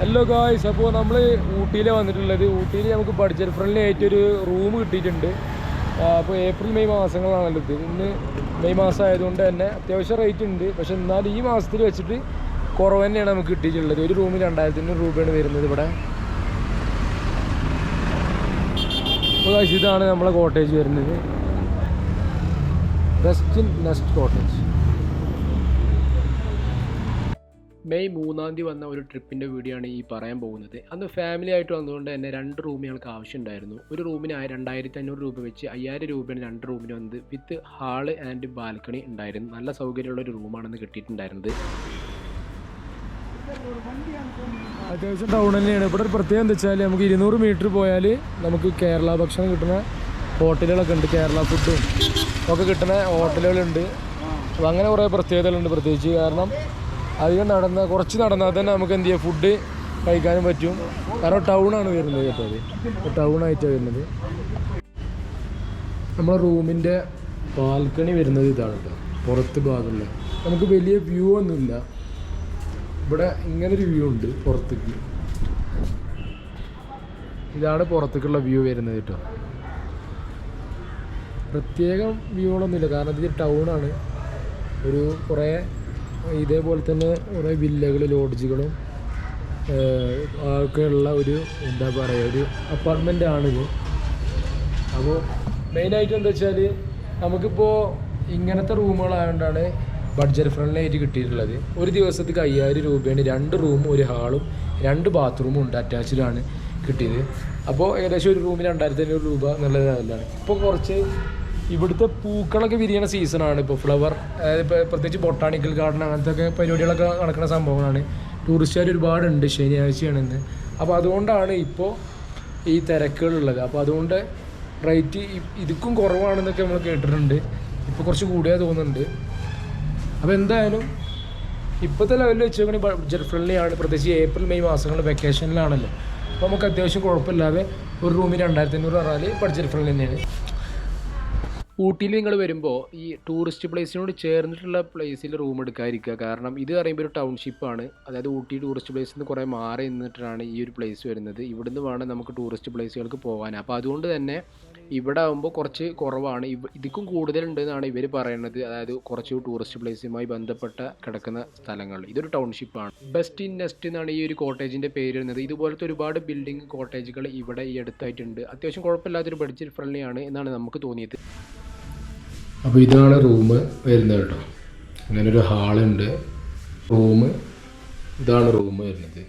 Hello guys അപ്പോൾ നമ്മൾ ഊട്ടിയിലെ വന്നിട്ടുള്ളത്. ഊട്ടിയിൽ നമുക്ക് ബഡ്ജറ്റ് ഫ്രണ്ട്ലി ആയിട്ട് ഒരു റൂം കിട്ടിയിട്ടുണ്ട് അപ്പോൾ ഏപ്രിൽ മെയ് മാസങ്ങളാണല്ലോ ഇത്. ഇന്ന് മെയ് മാസം ആയതുകൊണ്ട് തന്നെ അത്യാവശ്യം റേറ്റ് ഉണ്ട്. പക്ഷെ എന്നാൽ ഈ മാസത്തിൽ വെച്ചിട്ട് കുറവ് തന്നെയാണ് നമുക്ക് കിട്ടിയിട്ടുള്ളത്. ഒരു റൂമിൽ രണ്ടായിരത്തി അഞ്ഞൂറ് രൂപയാണ് വരുന്നത് ഇവിടെ. അപ്പോൾ ഇതാണ് നമ്മളെ കോട്ടേജ് വരുന്നത്. ബെസ്റ്റ് നെസ്റ്റ് കോട്ടേജ് മെയ് മൂന്നാം തീയതി വന്ന ഒരു ട്രിപ്പിന്റെ വീഡിയോ ആണ് ഈ പറയാൻ പോകുന്നത്. അന്ന് ഫാമിലി ആയിട്ട് വന്നതുകൊണ്ട് തന്നെ രണ്ട് റൂം ഞങ്ങൾക്ക് ആവശ്യമുണ്ടായിരുന്നു. ഒരു റൂമിന് രണ്ടായിരത്തി അഞ്ഞൂറ് രൂപ വെച്ച് അയ്യായിരം രൂപയാണ് രണ്ട് റൂമിന് വന്നത് വിത്ത് ഹാൾ ആൻഡ് ബാൽക്കണി ഉണ്ടായിരുന്നു. നല്ല സൗകര്യമുള്ള ഒരു റൂമാണെന്ന് കിട്ടിയിട്ടുണ്ടായിരുന്നത്. അത്യാവശ്യം ടൗൺ തന്നെയാണ്. ഇവിടെ ഒരു പ്രത്യേകം എന്താ വെച്ചാൽ നമുക്ക് ഇരുന്നൂറ് മീറ്റർ പോയാൽ നമുക്ക് കേരള ഭക്ഷണം കിട്ടുന്ന ഹോട്ടലുകളൊക്കെ ഉണ്ട്. കേരള ഫുഡും ഒക്കെ കിട്ടുന്ന ഹോട്ടലുകളുണ്ട് അപ്പോൾ അങ്ങനെ കുറേ പ്രത്യേകതകളുണ്ട് പ്രത്യേകിച്ച്. കാരണം അധികം നടന്ന കുറച്ച് നടന്നാൽ തന്നെ നമുക്ക് എന്ത് ചെയ്യാം? ഫുഡ് കഴിക്കാനും പറ്റും. കാരണം ടൗണാണ് വരുന്നത് കേട്ടോ അത്. ടൗൺ ആയിട്ടാണ് വരുന്നത്. നമ്മളെ റൂമിന്റെ ബാൽക്കണി വരുന്നത് ഇതാണ് കേട്ടോ. പുറത്ത് ഭാഗമുള്ള നമുക്ക് വലിയ വ്യൂ ഒന്നുമില്ല. ഇവിടെ ഇങ്ങനൊരു വ്യൂ ഉണ്ട് പുറത്തേക്ക്. ഇതാണ് പുറത്തേക്കുള്ള വ്യൂ വരുന്നത് കേട്ടോ. പ്രത്യേകം വ്യൂകളൊന്നുമില്ല കാരണം ഇത് ടൗണാണ് ഒരു കുറേ ഇതേപോലെ തന്നെ കുറേ വില്ലകൾ ലോഡ്ജുകളും ഒക്കെയുള്ള ഒരു എന്താ പറയുക ഒരു അപ്പാർട്ട്മെന്റ് ആണിത്. അപ്പോൾ മെയിനായിട്ട് എന്താ വെച്ചാൽ നമുക്കിപ്പോൾ ഇങ്ങനത്തെ റൂമുകളായതുകൊണ്ടാണ് ബഡ്ജറ്റ് ഫ്രണ്ട്ലി ആയിട്ട് കിട്ടിയിട്ടുള്ളത്. ഒരു ദിവസത്തേക്ക് അയ്യായിരം രൂപയാണ്. രണ്ട് റൂമും ഒരു ഹാളും രണ്ട് ബാത്റൂമും ഉണ്ട് അറ്റാച്ച്ഡാണ് കിട്ടിയത്. അപ്പോൾ ഏകദേശം ഒരു റൂമിന് രണ്ടായിരത്തി അഞ്ഞൂറ് രൂപ എന്നുള്ളതാണ് ഇപ്പോൾ കുറച്ച് ഇവിടുത്തെ പൂക്കളൊക്കെ വിരിയണ സീസണാണ് ഇപ്പോൾ ഫ്ലവർ അതായത് ഇപ്പോൾ പ്രത്യേകിച്ച് ബൊട്ടാണിക്കൽ ഗാർഡൻ അങ്ങനത്തെ ഒക്കെ പരിപാടികളൊക്കെ നടക്കുന്ന സംഭവങ്ങളാണ്. ടൂറിസ്റ്റുകാർ ഒരുപാടുണ്ട് ശനിയാഴ്ചയാണ് ഇന്ന് അപ്പോൾ അതുകൊണ്ടാണ് ഇപ്പോൾ ഈ തിരക്കുകളുള്ളത്. അപ്പോൾ അതുകൊണ്ട് റേറ്റ് ഇതിക്കും കുറവാണെന്നൊക്കെ നമ്മൾ കേട്ടിട്ടുണ്ട്. ഇപ്പോൾ കുറച്ച് കൂടിയാ തോന്നുന്നുണ്ട്. അപ്പോൾ എന്തായാലും ഇപ്പോഴത്തെ ലെവലിൽ വെച്ച് ബഡ്ജറ്റ് ഫ്രണ്ട്ലി ആണ്. പ്രത്യേകിച്ച് ഏപ്രിൽ മെയ് മാസങ്ങളിൽ വെക്കേഷനിലാണല്ലോ അപ്പോൾ നമുക്ക് അത്യാവശ്യം കുഴപ്പമില്ലാതെ ഒരു റൂമിൽ രണ്ടായിരത്തി അഞ്ഞൂറ് പറഞ്ഞാൽ ബഡ്ജറ്റ് ഫ്രണ്ട്ലി തന്നെയാണ്. ഊട്ടിയിൽ നിങ്ങൾ വരുമ്പോൾ ഈ ടൂറിസ്റ്റ് പ്ലേസിനോട് ചേർന്നിട്ടുള്ള പ്ലേസിൽ റൂം എടുക്കാതിരിക്കുക. കാരണം ഇത് പറയുമ്പോൾ ഒരു ടൗൺഷിപ്പാണ് അതായത് ഊട്ടി ടൂറിസ്റ്റ് പ്ലേസിൽ നിന്ന് കുറേ മാറി നിന്നിട്ടാണ് ഈ ഒരു പ്ലേസ് വരുന്നത്. ഇവിടുന്ന് വേണം നമുക്ക് ടൂറിസ്റ്റ് പ്ലേസുകൾക്ക് പോകാൻ. അപ്പോൾ അതുകൊണ്ട് തന്നെ ഇവിടെ ആകുമ്പോൾ കുറച്ച് കുറവാണ്. ഇവ ഇതിക്കും കൂടുതലുണ്ടെന്നാണ് ഇവർ പറയുന്നത് അതായത് കുറച്ച് ടൂറിസ്റ്റ് പ്ലേസുമായി ബന്ധപ്പെട്ട കിടക്കുന്ന സ്ഥലങ്ങൾ. ഇതൊരു ടൗൺഷിപ്പാണ് ബെസ്റ്റ് ഇൻ നെസ്റ്റ് എന്നാണ് ഈ ഒരു കോട്ടേജിന്റെ പേര് വരുന്നത്. ഇതുപോലത്തെ ഒരുപാട് ബിൽഡിംഗ് കോട്ടേജുകൾ ഇവിടെ ഈ അടുത്തായിട്ടുണ്ട്. അത്യാവശ്യം കുഴപ്പമില്ലാത്തൊരു ബഡ്ജറ്റ് ഫ്രണ്ട്ലി ആണ് എന്നാണ് നമുക്ക് തോന്നിയത്. അപ്പോൾ ഇതാണ് റൂം വരുന്നത് കേട്ടോ. അങ്ങനെ ഒരു ഹാളുണ്ട് റൂം ഇതാണ് റൂം വരുന്നത്.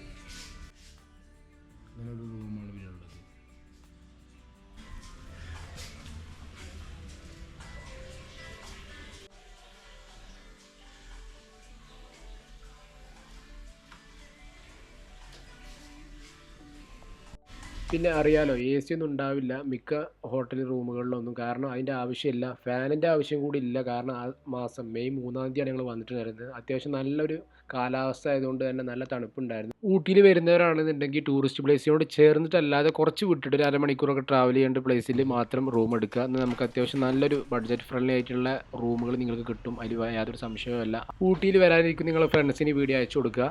പിന്നെ അറിയാലോ എ സി ഒന്നും ഉണ്ടാവില്ല. മിക്ക ഹോട്ടൽ റൂമുകളിലൊന്നും. കാരണം അതിന്റെ ആവശ്യമില്ല. ഫാനിന്റെ ആവശ്യം കൂടി ഇല്ല. കാരണം ആ മാസം മെയ് മൂന്നാം തീയതിയാണ് ഞങ്ങൾ വന്നിട്ടുണ്ടായിരുന്നത് അത്യാവശ്യം നല്ലൊരു കാലാവസ്ഥ ആയതുകൊണ്ട് തന്നെ നല്ല തണുപ്പുണ്ടായിരുന്നു. ഊട്ടിയിൽ വരുന്നവരാണെന്നുണ്ടെങ്കിൽ ടൂറിസ്റ്റ് പ്ലേസിനോട് ചേർന്നിട്ടല്ലാതെ കുറച്ച് വിട്ടിട്ട് ഒരു അരമണിക്കൂറൊക്കെ ട്രാവൽ ചെയ്യേണ്ട പ്ലേസിൽ മാത്രം റൂം എടുക്കുക. എന്ന് നമുക്ക് അത്യാവശ്യം നല്ലൊരു ബഡ്ജറ്റ് ഫ്രണ്ട്ലി ആയിട്ടുള്ള റൂമുകൾ നിങ്ങൾക്ക് കിട്ടും. അതിൽ യാതൊരു സംശയവുമല്ല. ഊട്ടിയിൽ വരാനിരിക്കും നിങ്ങളുടെ ഫ്രണ്ട്സിന് വീഡിയോ അയച്ചു കൊടുക്കുക.